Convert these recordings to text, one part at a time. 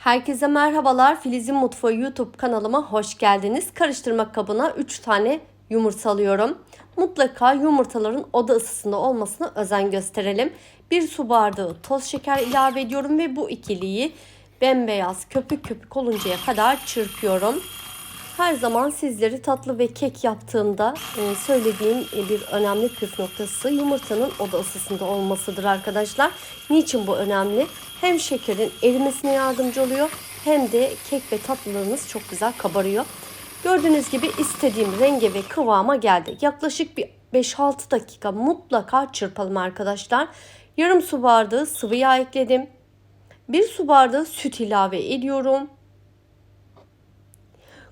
Herkese merhabalar. Filiz'in Mutfağı YouTube kanalıma hoş geldiniz. Karıştırma kabına 3 tane yumurta alıyorum. Mutlaka yumurtaların oda ısısında olmasına özen gösterelim. 1 su bardağı toz şeker ilave ediyorum ve bu ikiliyi bembeyaz köpük köpük oluncaya kadar çırpıyorum. Her zaman sizleri tatlı ve kek yaptığımda e, söylediğim e, bir önemli püf noktası yumurtanın oda ısısında olmasıdır arkadaşlar. Niçin bu önemli? Hem şekerin erimesine yardımcı oluyor hem de kek ve tatlılarınız çok güzel kabarıyor. Gördüğünüz gibi istediğim renge ve kıvama geldi. Yaklaşık bir 5-6 dakika mutlaka çırpalım arkadaşlar. Yarım su bardağı sıvı yağ ekledim. 1 su bardağı süt ilave ediyorum.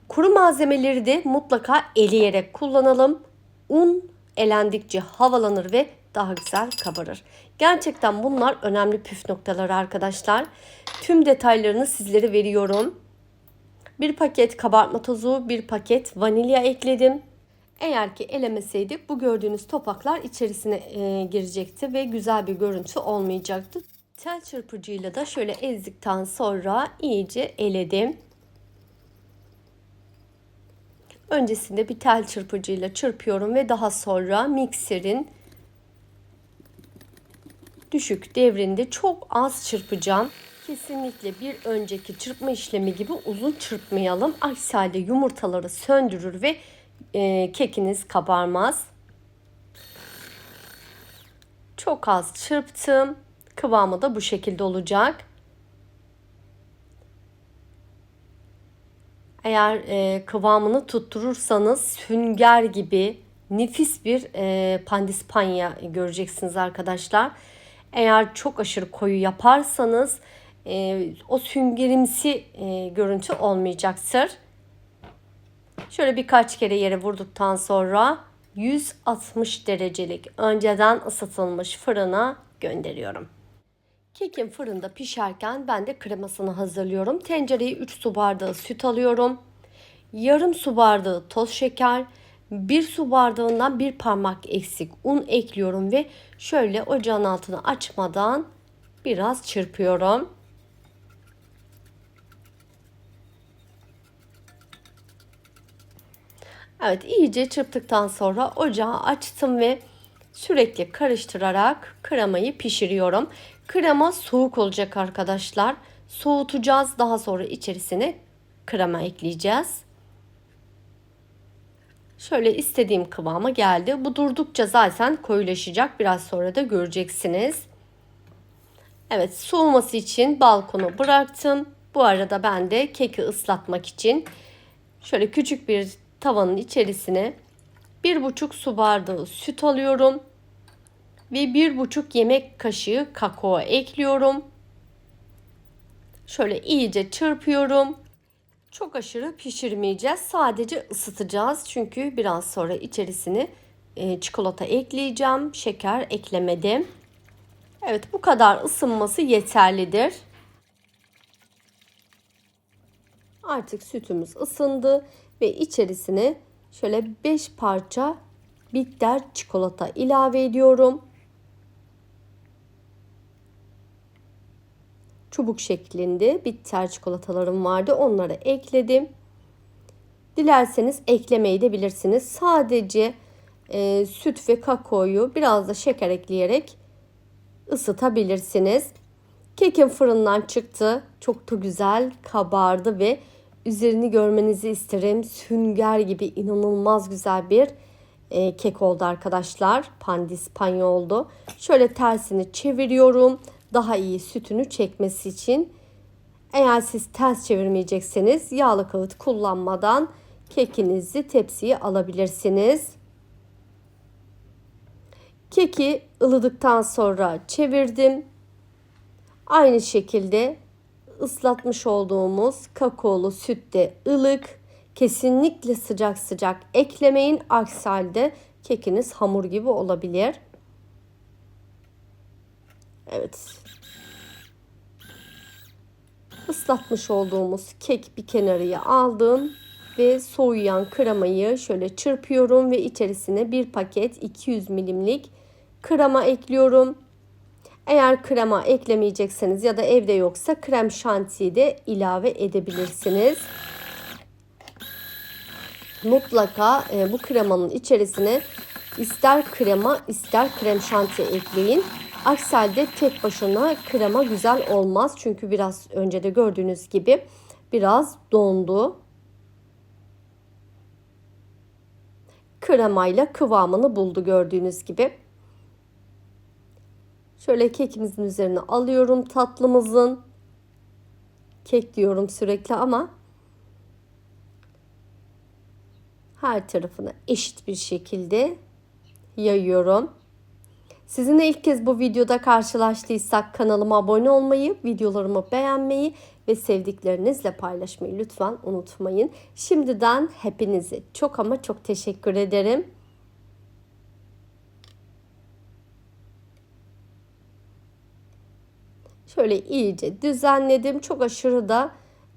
Kuru malzemeleri de mutlaka eleyerek kullanalım. Un elendikçe havalanır ve daha güzel kabarır. Gerçekten bunlar önemli püf noktaları arkadaşlar. Tüm detaylarını sizlere veriyorum. Bir paket kabartma tozu, bir paket vanilya ekledim. Eğer ki elemeseydik bu gördüğünüz topaklar içerisine e, girecekti ve güzel bir görüntü olmayacaktı. Tel çırpıcıyla da şöyle ezdikten sonra iyice eledim. Öncesinde bir tel çırpıcıyla çırpıyorum ve daha sonra mikserin düşük devrinde çok az çırpacağım. Kesinlikle bir önceki çırpma işlemi gibi uzun çırpmayalım. Aksi halde yumurtaları söndürür ve e, kekiniz kabarmaz. Çok az çırptım. Kıvamı da bu şekilde olacak. Eğer e, kıvamını tutturursanız sünger gibi nefis bir e, pandispanya göreceksiniz arkadaşlar. Eğer çok aşırı koyu yaparsanız e, o süngerimsi e, görüntü olmayacaktır. Şöyle birkaç kere yere vurduktan sonra 160 derecelik önceden ısıtılmış fırına gönderiyorum. Kekim fırında pişerken ben de kremasını hazırlıyorum. Tencereye 3 su bardağı süt alıyorum. Yarım su bardağı toz şeker, 1 su bardağından bir parmak eksik un ekliyorum ve şöyle ocağın altını açmadan biraz çırpıyorum. Evet iyice çırptıktan sonra ocağı açtım ve sürekli karıştırarak kremayı pişiriyorum. Krema soğuk olacak arkadaşlar. Soğutacağız. Daha sonra içerisine krema ekleyeceğiz. Şöyle istediğim kıvama geldi. Bu durdukça zaten koyulaşacak. Biraz sonra da göreceksiniz. Evet soğuması için balkonu bıraktım. Bu arada ben de keki ıslatmak için şöyle küçük bir tavanın içerisine bir buçuk su bardağı süt alıyorum ve bir buçuk yemek kaşığı kakao ekliyorum. Şöyle iyice çırpıyorum. Çok aşırı pişirmeyeceğiz. Sadece ısıtacağız. Çünkü biraz sonra içerisine e, çikolata ekleyeceğim. Şeker eklemedim. Evet bu kadar ısınması yeterlidir. Artık sütümüz ısındı ve içerisine şöyle 5 parça bitter çikolata ilave ediyorum. Çubuk şeklinde bitter çikolatalarım vardı. Onları ekledim. Dilerseniz eklemeyi de bilirsiniz. Sadece e, süt ve kakaoyu biraz da şeker ekleyerek ısıtabilirsiniz. Kekim fırından çıktı. Çok da güzel kabardı ve üzerini görmenizi isterim. Sünger gibi inanılmaz güzel bir e, kek oldu arkadaşlar. Pandispanya oldu. Şöyle tersini çeviriyorum daha iyi sütünü çekmesi için. Eğer siz ters çevirmeyecekseniz yağlı kağıt kullanmadan kekinizi tepsiye alabilirsiniz. Keki ılıdıktan sonra çevirdim. Aynı şekilde ıslatmış olduğumuz kakaolu süt de ılık. Kesinlikle sıcak sıcak eklemeyin. Aksi halde kekiniz hamur gibi olabilir. Evet. Islatmış olduğumuz kek bir kenarıya aldım ve soğuyan kremayı şöyle çırpıyorum ve içerisine bir paket 200 milimlik krema ekliyorum. Eğer krema eklemeyecekseniz ya da evde yoksa krem şantiyi de ilave edebilirsiniz. Mutlaka e, bu kremanın içerisine ister krema ister krem şanti ekleyin. Aksi halde tek başına krema güzel olmaz. Çünkü biraz önce de gördüğünüz gibi biraz dondu. Kremayla kıvamını buldu gördüğünüz gibi. Şöyle kekimizin üzerine alıyorum tatlımızın. Kek diyorum sürekli ama her tarafını eşit bir şekilde yayıyorum. Sizinle ilk kez bu videoda karşılaştıysak kanalıma abone olmayı, videolarımı beğenmeyi ve sevdiklerinizle paylaşmayı lütfen unutmayın. Şimdiden hepinize çok ama çok teşekkür ederim. Şöyle iyice düzenledim. Çok aşırı da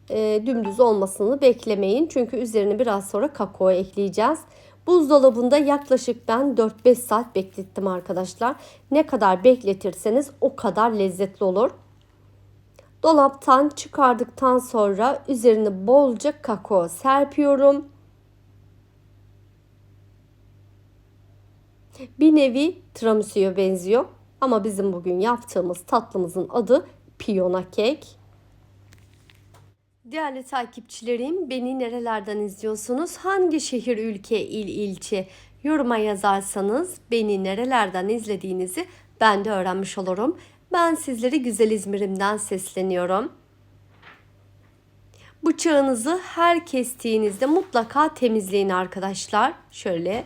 e, dümdüz olmasını beklemeyin. Çünkü üzerine biraz sonra kakao ekleyeceğiz. Buzdolabında yaklaşık ben 4-5 saat beklettim arkadaşlar. Ne kadar bekletirseniz o kadar lezzetli olur. Dolaptan çıkardıktan sonra üzerine bolca kakao serpiyorum. Bir nevi tiramisu'ya benziyor. Ama bizim bugün yaptığımız tatlımızın adı piyona kek. Değerli takipçilerim, beni nerelerden izliyorsunuz? Hangi şehir, ülke, il, ilçe yoruma yazarsanız beni nerelerden izlediğinizi ben de öğrenmiş olurum. Ben sizleri güzel İzmir'imden sesleniyorum. Bıçağınızı her kestiğinizde mutlaka temizleyin arkadaşlar. Şöyle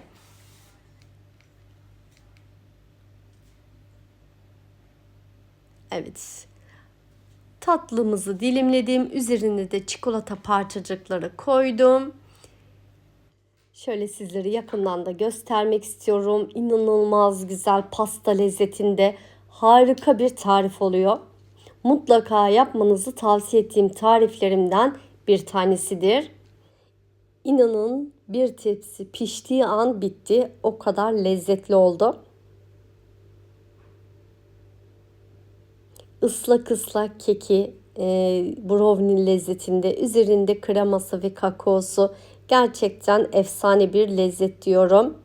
Evet. Tatlımızı dilimledim. Üzerine de çikolata parçacıkları koydum. Şöyle sizleri yakından da göstermek istiyorum. İnanılmaz güzel pasta lezzetinde harika bir tarif oluyor. Mutlaka yapmanızı tavsiye ettiğim tariflerimden bir tanesidir. İnanın bir tepsi piştiği an bitti. O kadar lezzetli oldu. Islak ıslak keki e, brownie lezzetinde üzerinde kreması ve kakaosu gerçekten efsane bir lezzet diyorum.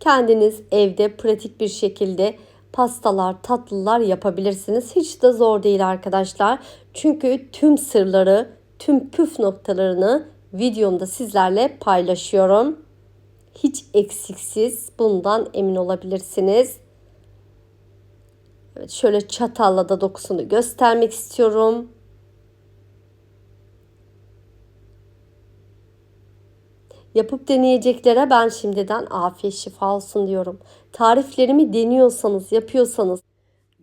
Kendiniz evde pratik bir şekilde pastalar, tatlılar yapabilirsiniz. Hiç de zor değil arkadaşlar. Çünkü tüm sırları, tüm püf noktalarını videomda sizlerle paylaşıyorum. Hiç eksiksiz bundan emin olabilirsiniz. Evet şöyle çatalla da dokusunu göstermek istiyorum. Yapıp deneyeceklere ben şimdiden afiyet şifa olsun diyorum. Tariflerimi deniyorsanız, yapıyorsanız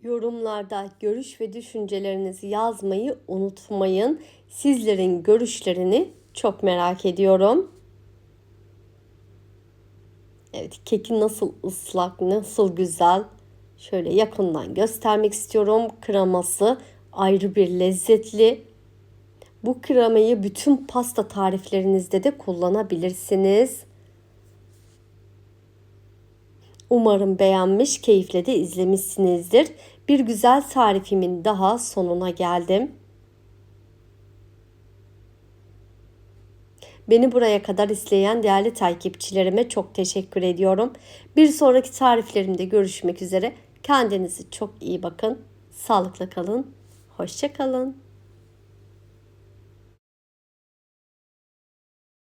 yorumlarda görüş ve düşüncelerinizi yazmayı unutmayın. Sizlerin görüşlerini çok merak ediyorum. Evet, keki nasıl ıslak, nasıl güzel. Şöyle yakından göstermek istiyorum. Kreması ayrı bir lezzetli. Bu kremayı bütün pasta tariflerinizde de kullanabilirsiniz. Umarım beğenmiş, keyifle de izlemişsinizdir. Bir güzel tarifimin daha sonuna geldim. Beni buraya kadar izleyen değerli takipçilerime çok teşekkür ediyorum. Bir sonraki tariflerimde görüşmek üzere. Kendinize çok iyi bakın. Sağlıkla kalın. Hoşça kalın.